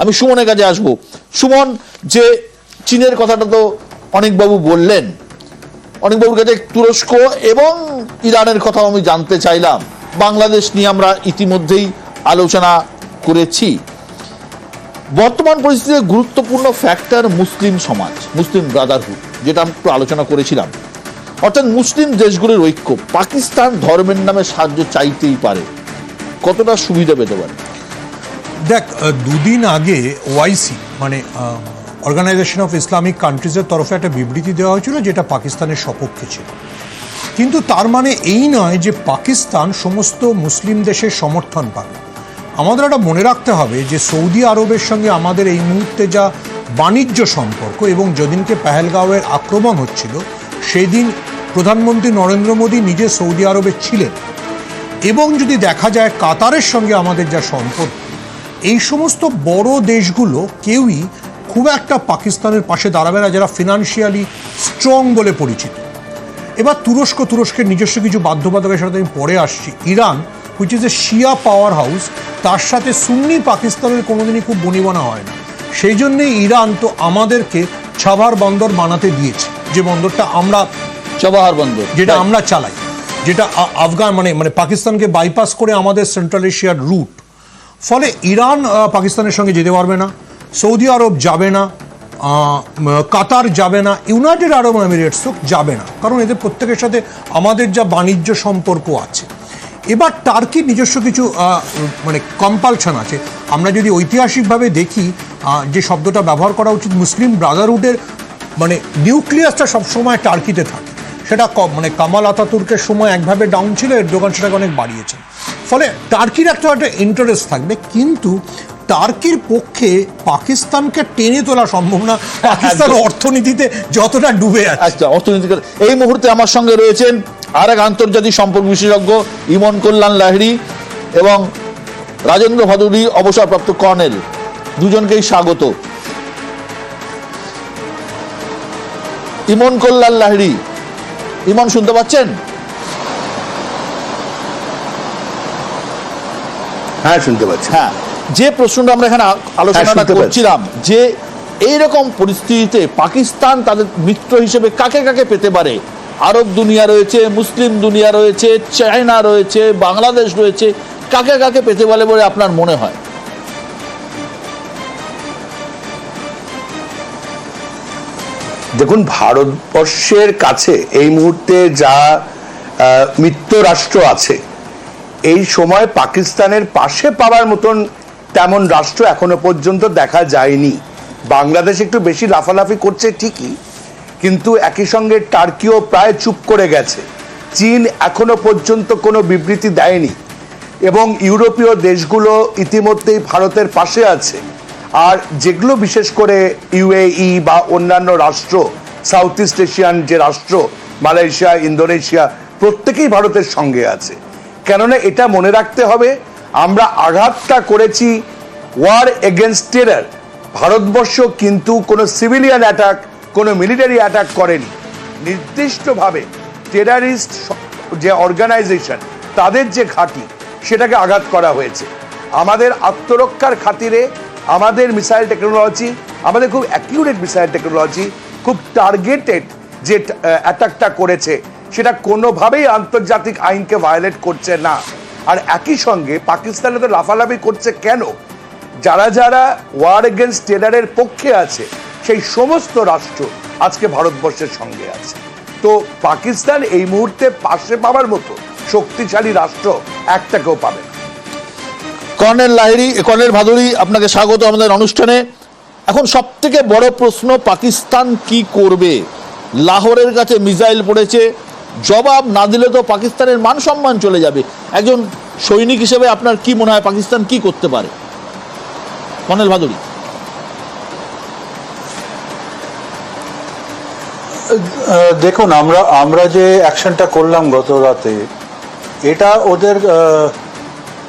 আমি সুমনের কাছে আসব। সুমন, যে চীনের কথাটা তো অনেকবাবু বললেন, অনেকবাবুর কাছে তুরস্ক এবং ইরানের কথাও আমি জানতে চাইলাম। বাংলাদেশ নিয়ে আমরা ইতিমধ্যেই আলোচনা করেছি। বর্তমান পরিস্থিতিতে গুরুত্বপূর্ণ ফ্যাক্টর মুসলিম সমাজ, মুসলিম ব্রাদারহুড যেটা আমি আলোচনা করেছিলাম। অর্থাৎ মুসলিম দেশগুলির ঐক্য, পাকিস্তান ধর্মের নামে সাহায্য চাইতেই পারে। কতটা সুবিধা পেতে পারে? দেখ দুদিন আগে ওয়াইসি মানে অর্গানাইজেশন অফ ইসলামিক কান্ট্রিজের তরফে একটা বিবৃতি দেওয়া হয়েছিল যেটা পাকিস্তানের সপক্ষে ছিল। কিন্তু তার মানে এই নয় যে পাকিস্তান সমস্ত মুসলিম দেশের সমর্থন পাবে। আমাদের একটা মনে রাখতে হবে যে সৌদি আরবের সঙ্গে আমাদের এই মুহূর্তে যা বাণিজ্য সম্পর্ক এবং যেদিনকে পেহেলগাঁওয়ের আক্রমণ হচ্ছিল, সেদিন প্রধানমন্ত্রী নরেন্দ্র মোদী নিজে সৌদি আরবে ছিলেন। এবং যদি দেখা যায় কাতারের সঙ্গে আমাদের যা সম্পর্ক এই সমস্ত বড় দেশগুলো কেউই খুব একটা পাকিস্তানের পাশে দাঁড়াবে না যারা ফিনান্সিয়ালি স্ট্রং বলে পরিচিত। এবার তুরস্ক তুরস্কের নিজস্ব কিছু বাধ্যবাধকের সাথে আমি পরে আসছি। Iran which is a Shia power house তার সাথে সুন্নি পাকিস্তানের কোনোদিনই খুব বনিবনা হয় না। সেই জন্যেই ইরান তো আমাদেরকে ছাভার বন্দর বানাতে দিয়েছে। যে বন্দরটা আমরা চবাহার বন্দর যেটা আমরা চালাই। যেটা আফগান মানে মানে পাকিস্তানকে বাইপাস করে আমাদের সেন্ট্রাল এশিয়ার রুট ফলে ইরান পাকিস্তানের সঙ্গে যেতে পারবে না, সৌদি আরব যাবে না কাতার যাবে না, ইউনাইটেড আরব এমিরেটসও যাবে না। কারণ এদের প্রত্যেকের সাথে আমাদের যা বাণিজ্য সম্পর্ক আছে। এবার টার্কির নিজস্ব কিছু মানে কম্পালশন আছে। আমরা যদি ঐতিহাসিকভাবে দেখি যে শব্দটা ব্যবহার করা উচিত মুসলিম ব্রাদারহুডের মানে নিউক্লিয়াসটা সবসময় টার্কিতে থাকে। সেটা মানে কামাল আতাতুর্কের সময় একভাবে ডাউন ছিল, এর দোকান সেটাকে অনেক বাড়িয়েছে। ফলে টার্কির একটা একটা ইন্টারেস্ট থাকবে। কিন্তু টার্কির পক্ষে পাকিস্তানকে টেনে তোলা সম্ভব না পাকিস্তান অর্থনীতিতে যতটা ডুবে আছে। আচ্ছা অর্থনৈতিক এই মুহূর্তে আমার সঙ্গে রয়েছেন আর এক আন্তর্জাতিক সম্পর্ক বিশেষজ্ঞ ইমন কল্যাণ লাহিড়ী এবং রাজেন্দ্র ভাদুরী অবসরপ্রাপ্ত কর্নেল। দুজনকেই স্বাগত। ইমন কল্যাণ লাহিড়ী ইমন শুনতে পাচ্ছেন? হ্যাঁ শুনতে পাচ্ছি। হ্যাঁ যে প্রশ্নটা আমরা এখানে আ- আলোচনাটা শুনতে করছিলাম যে এইরকম পরিস্থিতিতে পাকিস্তান তাদের মিত্র হিসেবে কাকে কাকে পেতে পারে? আরব দুনিয়া রয়েছে মুসলিম দুনিয়া রয়েছে চায়না রয়েছে বাংলাদেশ রয়েছে কাকে কাকে পেতে পারে বলে আপনার মনে হয়? দেখুন ভারতবর্ষের কাছে এই মুহূর্তে যা মিত্র রাষ্ট্র আছে এই সময় পাকিস্তানের পাশে পাওয়ার মতন তেমন রাষ্ট্র এখনও পর্যন্ত দেখা যায়নি। বাংলাদেশ একটু বেশি লাফালাফি করছে ঠিকই, কিন্তু একই সঙ্গে টার্কিও প্রায় চুপ করে গেছে। চীন এখনও পর্যন্ত কোনো বিবৃতি দেয়নি এবং ইউরোপীয় দেশগুলো ইতিমধ্যেই ভারতের পাশে আছে। আর যেগুলো বিশেষ করে ইউএই বা অন্যান্য রাষ্ট্র, সাউথ ইস্ট এশিয়ান যে রাষ্ট্র, মালয়েশিয়া, ইন্দোনেশিয়া, প্রত্যেকেই ভারতের সঙ্গে আছে। কেননা এটা মনে রাখতে হবে, আমরা আঘাতটা করেছি ওয়ার এগেনস্ট টেরার ভারতবর্ষ কিন্তু কোনো সিভিলিয়ান অ্যাটাক কোনো মিলিটারি অ্যাটাক করেনি। নির্দিষ্টভাবে টেরারিস্ট যে অর্গানাইজেশন তাদের যে ঘাঁটি, সেটাকে আঘাত করা হয়েছে। আমাদের আত্মরক্ষার খাতিরে আমাদের মিসাইল টেকনোলজি আমাদের খুব অ্যাকিউরেট মিসাইল টেকনোলজি খুব টার্গেটেড যে অ্যাটাকটা করেছে সেটা কোনোভাবেই আন্তর্জাতিক আইনকে ভায়োলেট করছে না। আর একই সঙ্গে পাকিস্তানে তো লাফালাফি করছে কেন? যারা যারা ওয়ার এগেনস্ট টেরারের পক্ষে আছে, সেই সমস্ত রাষ্ট্র আজকে ভারতবর্ষের সঙ্গে আছে। তো পাকিস্তান এই মুহূর্তে পাশে পাওয়ার মতো শক্তিশালী রাষ্ট্র একটাকেও পাবে কর্নেল লাহিড়ী, কর্নেল ভাদুরী, আপনাকে স্বাগত আমাদের অনুষ্ঠানে। এখন সব থেকে বড় প্রশ্ন, পাকিস্তান কি করবে? লাহোরের কাছে মিসাইল পড়েছে জবাব না দিলে তো পাকিস্তানের মান সম্মান চলে যাবে। একজন সৈনিক হিসেবে আপনার কি মনে হয় পাকিস্তান কি করতে পারে? কর্নেল ভাদুরী। দেখুন, আমরা আমরা যে অ্যাকশনটা করলাম গত রাতে, এটা ওদের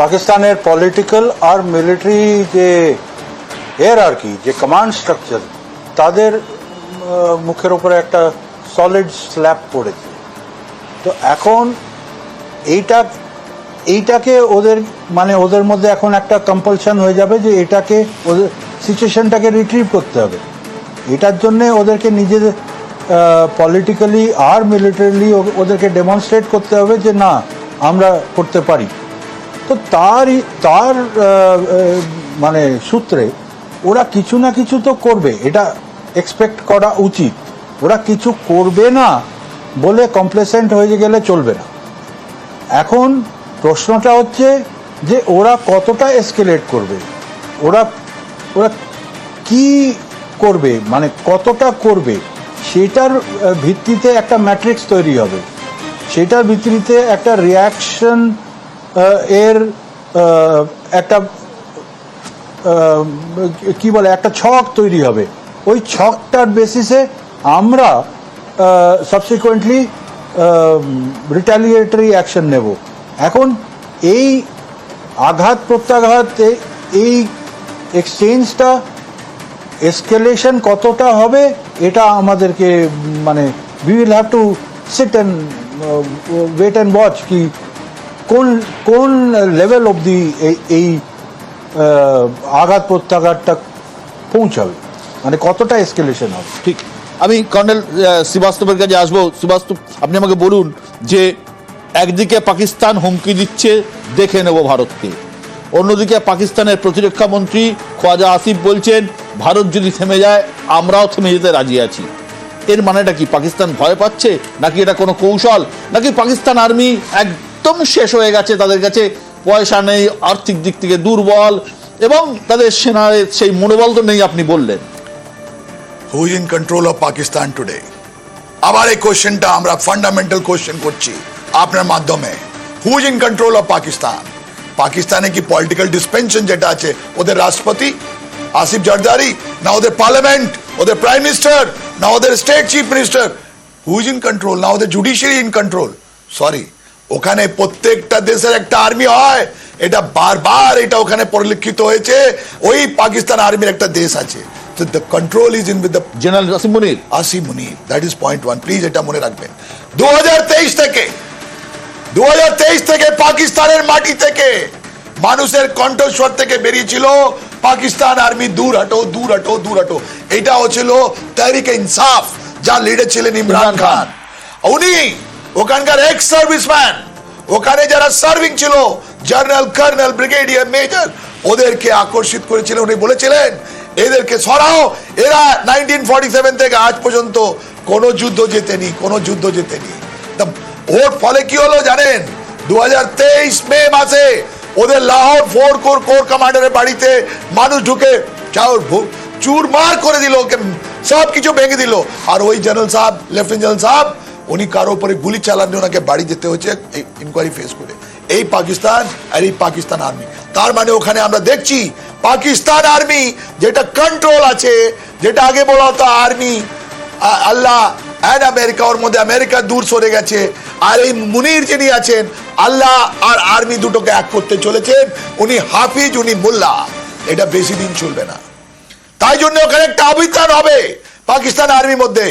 পাকিস্তানের পলিটিক্যাল আর মিলিটারি যে এর আর কি, যে কমান্ড স্ট্রাকচার তাদের মুখের উপরে একটা সলিড স্ল্যাপ পড়েছে। তো এখন এইটা, এইটাকে ওদের মানে ওদের মধ্যে এখন একটা কম্পালশন হয়ে যাবে যে এটাকে ওদের সিচুয়েশনটাকে রিট্রিভ করতে হবে। এটার জন্য ওদেরকে নিজেদের পলিটিক্যালি আর মিলিটারিলি ওদেরকে ডেমনস্ট্রেট করতে হবে যে না, আমরা করতে পারি। তো তারই, তার মানে সূত্রে ওরা কিছু না কিছু তো করবে। এটা এক্সপেক্ট করা উচিত। ওরা কিছু করবে না বলে কমপ্লেসেন্ট হয়ে গেলে চলবে না। এখন প্রশ্নটা হচ্ছে যে ওরা কতটা এসকেলেট করবে? ওরা ওরা কি করবে? মানে কতটা করবে? সেটার ভিত্তিতে একটা ম্যাট্রিক্স তৈরি হবে। সেটার ভিত্তিতে একটা রিয়াকশন এর একটা কি বলে, একটা ছক তৈরি হবে। ওই ছকটার বেসিসে আমরা সাবসিকুয়েন্টলি রিটালিয়েটরি অ্যাকশন নেব। এখন এই আঘাত, প্রত্যাঘাত এই এক্সচেঞ্জটা এসকেলেশন কতটা হবে, এটা আমাদেরকে মানে we will have to sit and wait and watch কি, কোন কোন লেভেল অবধি এই এই আঘাত, প্রত্যাঘাতটা পৌঁছাবে। মানে কতটা এসকেলেশন হবে? ঠিক। আমি কর্নেল শ্রীবাস্তবের কাছে আসব। শ্রীবাস্তব, আপনি আমাকে বলুন যে একদিকে পাকিস্তান হুমকি দিচ্ছে, দেখে নেব ভারতকে। অন্যদিকে পাকিস্তানের প্রতিরক্ষা মন্ত্রী খোয়াজা আসিফ বলছেন, ভারত যদি থেমে যায়, আমরাও থেমে যেতে রাজি আছি। এর মানেটা কি পাকিস্তান ভয় পাচ্ছে, নাকি এটা কোনো কৌশল? নাকি পাকিস্তান আর্মি একদম শেষ হয়ে গেছে তাদের কাছে? পয়সা নেই, আর্থিক দিক থেকে দুর্বল, এবং তাদের সেনার সেই মনোবল তো নেই আপনি বললেন। Who is in control of Pakistan today আবার এই কোশ্চেনটা আমরা ফান্ডামেন্টাল কোশ্চেন করছি আপনার মাধ্যমে who is in control of Pakistan পাকিস্তানে কি পলিটিক্যাল ডিসপেনশন যেটা আছে ওদের রাষ্ট্রপতি আসিফ জরদারি না ওদের পার্লামেন্ট ওদের প্রাইম মিনিস্টার না ওদের state chief minister who is in control না ওদের জুডিশিয়ারি ইন কন্ট্রোল সরি ওখানে প্রত্যেকটা দেশের একটা আর্মি হয় এটা বারবার এটা ওখানে পরিলক্ষিত হয়েছে ওই পাকিস্তান আর্মির একটা দেশ আছে the control is in with the general Asim Munir Asim Munir that is point one please এটা মনে রাখবেন। দু থেকে দু থেকে পাকিস্তানের মাটি থেকে মানুষের কণ্ঠস্বর থেকে বেরিয়েছিল পাকিস্তান আর্মি। দূর হটো দূর হটো দূর হটো। এটাও ছিল তারিক ইনসাফ যা লিডার ছিলেন ইমরান। খান। উনি ওখানকার এক্স সার্ভিসম্যান ওখানে যারা সার্ভিং ছিল জেনারেল কর্নেল ব্রিগেডিয়ার মেজর ওদেরকে আকর্ষিত করেছিলেন। উনি বলেছিলেন এদেরকে সরাও। এরা নাইনটিন ফর্টি থেকে আজ পর্যন্ত কোন যুদ্ধ জেতেনি, কোন যুদ্ধ জেতেনি। ওর ফলে কি হলো জানেন? দু মে মাসে ওদের লাহোর ফোর কোর কোর কমান্ডারের বাড়িতে মানুষ ঢুকে চাউর চুরমার করে দিল, ওকে সব কিছু ভেঙে দিল। আর ওই জেনারেল সাহেব, লেফটেন্যান্ট জেনারেল সাহেব, উনি কারও উপরে গুলি চালানো ওনাকে বাড়ি যেতে হচ্ছে ইনকোয়ারি ফেস করে। এই পাকিস্তান আর এই পাকিস্তান আর্মি তার মানে ওখানে আমরা দেখছি পাকিস্তান আর্মি যেটা কন্ট্রোল আছে যেটা আগে বলা হতো আর্মি আল্লাহ অ্যান্ড আমেরিকা ওর মধ্যে আমেরিকা দূর সরে গেছে। আর এই মুনির যিনি আছেন আল্লাহ আর আর্মি দুটোকে এক করতে চলেছেন। উনি হাফিজ উনি মোল্লা। এটা বেশি দিন চলবে না। তাই জন্য ওখানে একটা অভিযান হবে পাকিস্তান আর্মির মধ্যে।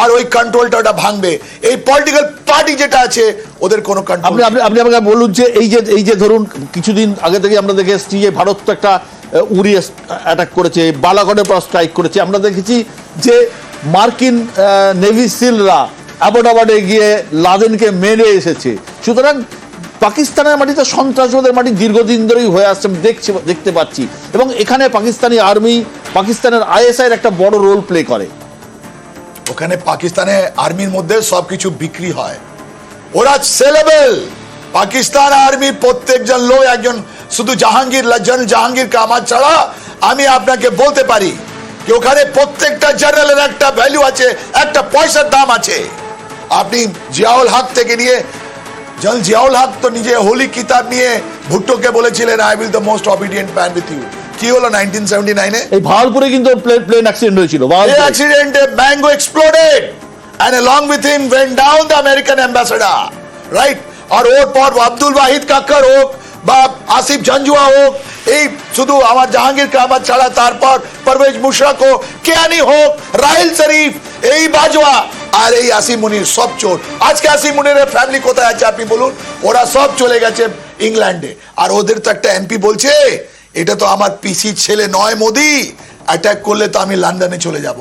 আর ওই কন্ট্রোলটা ওটা ভাঙবে। এই পলিটিক্যাল পার্টি যেটা আছে ওদের কোনো আপনি কন্ট্রোল আপনি আপনি আমাকে বলুন যে এই যে এই যে ধরুন কিছুদিন আগে থেকে আমরা দেখে এসেছি যে ভারত তো একটা আহ, উড়ি অ্যাটাক করেছে বালাকটের পর স্ট্রাইক করেছে। আমরা দেখেছি যে মার্কিন নেভি সিলরা অ্যাবোটাবাডে গিয়ে লাদেনকে মেরে এসেছে। সুতরাং পাকিস্তানের মাটিতে সন্ত্রাসবাদের মাটি দীর্ঘদিন ধরেই হয়ে আসছে দেখছি দেখতে পাচ্ছি। এবং এখানে পাকিস্তানি আর্মি পাকিস্তানের আইএসআই এর একটা বড় রোল প্লে করে। ওখানে পাকিস্তানে আর্মির মধ্যে সবকিছু বিক্রি হয়। ওরা সেলেবেল পাকিস্তান আর্মির প্রত্যেকজন লোক একজন শুধু জাহাঙ্গীর জেনারেল জাহাঙ্গীর কামার ছাড়া আমি আপনাকে বলতে পারি যে ওখানে প্রত্যেকটা জেনারেলের একটা ভ্যালু আছে একটা পয়সার দাম আছে। আপনি জিয়াউল হক থেকে নিয়ে জেনারেল জিয়াউল হক তো নিজে হোলি কিতাব নিয়ে ভুট্টোকে বলেছিলেন I will the most obedient man with you কি হলো নাইনটিন সেভেন্টি নাইনে এই ভাওয়ালপুরে কিন্তু প্লেন প্লেন অ্যাক্সিডেন্ট হয়েছিল accident, a mango exploded, and along with him went down the American ambassador, right? আর ওর পর আব্দুল ওয়াহিদ কাক্কর হোক বা আসিফ ঝঞ্ঝুয়া হোক, এই শুধু আমার জাহাঙ্গীর কামাত ছাড়া, তারপর পারভেজ মুশরাক হোক কেয়ানি হোক, রাহিল শরীফ, এই বাজওয়া আর এই আসিম মুনির সব চোর। আজকে আসিম ফ্যামিলি কোথায় আছে আপনি বলুন? ওরা সব চলে গেছে ইংল্যান্ডে আর ওদের তো একটা এমপি বলছে, এটা তো আমার পিসির ছেলে নয় মোদি অ্যাটাক করলে তো আমি লন্ডনে চলে যাব।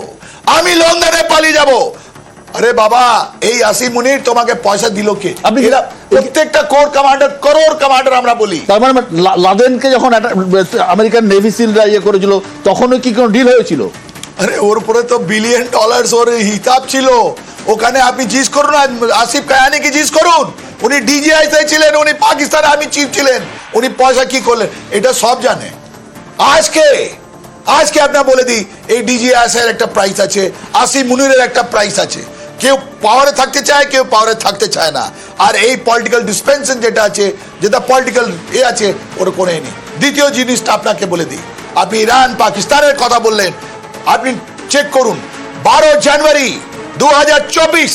আমি লন্ডনে পালিয়ে যাব। আরে বাবা এই আসি মুনির তোমাকে পয়সা দিল কে? আপনি- প্রত্যেকটা কোর কমান্ডার করোর কমান্ডার আমরা বলি। তার মানে লাদেনকে যখন আমেরিকান নেভি সিলরা ইয়ে করেছিল তখনও কি কোনো ডিল হয়েছিল? আরে ওর উপরে তো বিলিয়ন ডলার্স ওর হিসাব ছিল। ওখানে আপনি জিজ্ঞেস করুন আসিফ কায়ানিকে জিজ্ঞেস করুন। উনি ডিজিআই ছিলেন উনি পাকিস্তান আর্মি চিফ ছিলেন। উনি পয়সা কি করলেন এটা সব জানে। আজকে আজকে আপনার বলে দিই এই ডিজিআইএস এর একটা প্রাইস আছে আসিফ মুনিরের একটা প্রাইস আছে। কেউ পাওয়ারে থাকতে চায়, কেউ পাওয়ারে থাকতে চায় না। আর এই পলিটিক্যাল ডিসপেনশন যেটা আছে, যেটা পলিটিক্যাল এ আছে, ওর কোনো নেই। দ্বিতীয় জিনিসটা আপনাকে বলে দিই। আপনি ইরান, পাকিস্তানের কথা বললেন, আপনি চেক করুন। বারো জানুয়ারি দু হাজার চব্বিশ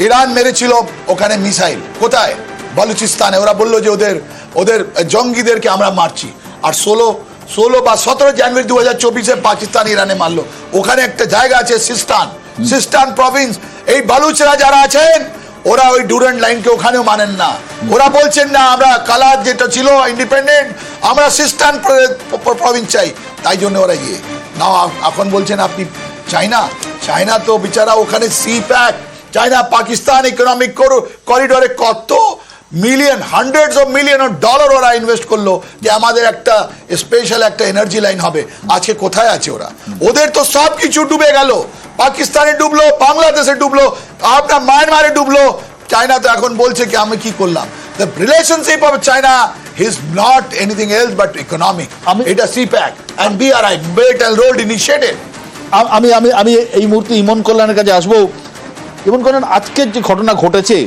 ইরান মেরেছিল ওখানে মিসাইল। কোথায়? বালুচিস্তানে। ওরা বলল যে ওদের ওদের জঙ্গিদেরকে আমরা মারছি। আর ষোলো ষোলো বা সতেরো জানুয়ারি দু হাজার চব্বিশে পাকিস্তান ইরানে মারলো। ওখানে একটা জায়গা আছে সিস্তান। সিস্তান প্রভিন্স এই বালুচরা যারা আছেন, ওরা ওই ডুরেন্ট লাইনকে ওখানেও মানেন না। ওরা বলছেন, না, আমরা কালার যেটা ছিল ইন্ডিপেন্ডেন্ট আমরা সিস্তান প্রভিন্স চাই। তাই জন্য ওরা গিয়ে। না, এখন বলছেন আপনি চাইনা চায়না তো বিচারা ওখানে CPEC China Pakistan economic করিডোরে কত million hundreds of million of dollar ওরা ইনভেস্ট করল যে আমাদের একটা স্পেশাল একটা এনার্জি লাইন হবে। আজকে কোথায় আছে ওরা? ওদের তো সব কিছু ডুবে গেল। পাকিস্তানে ডুবলো বাংলাদেশে ডুবলো আপনার মায়ানমারে ডুবলো। চায়না তো এখন বলছে কি আমি কি করলাম? The relationship of China his not anything else but economic আমি- এটা CPEC and BRI belt and road initiative আমি আমি আমি এই মুহূর্তে ইমন কল্যাণের কাছে আসব। ইমন কল্যাণ আজকের যে ঘটনা ঘটেছে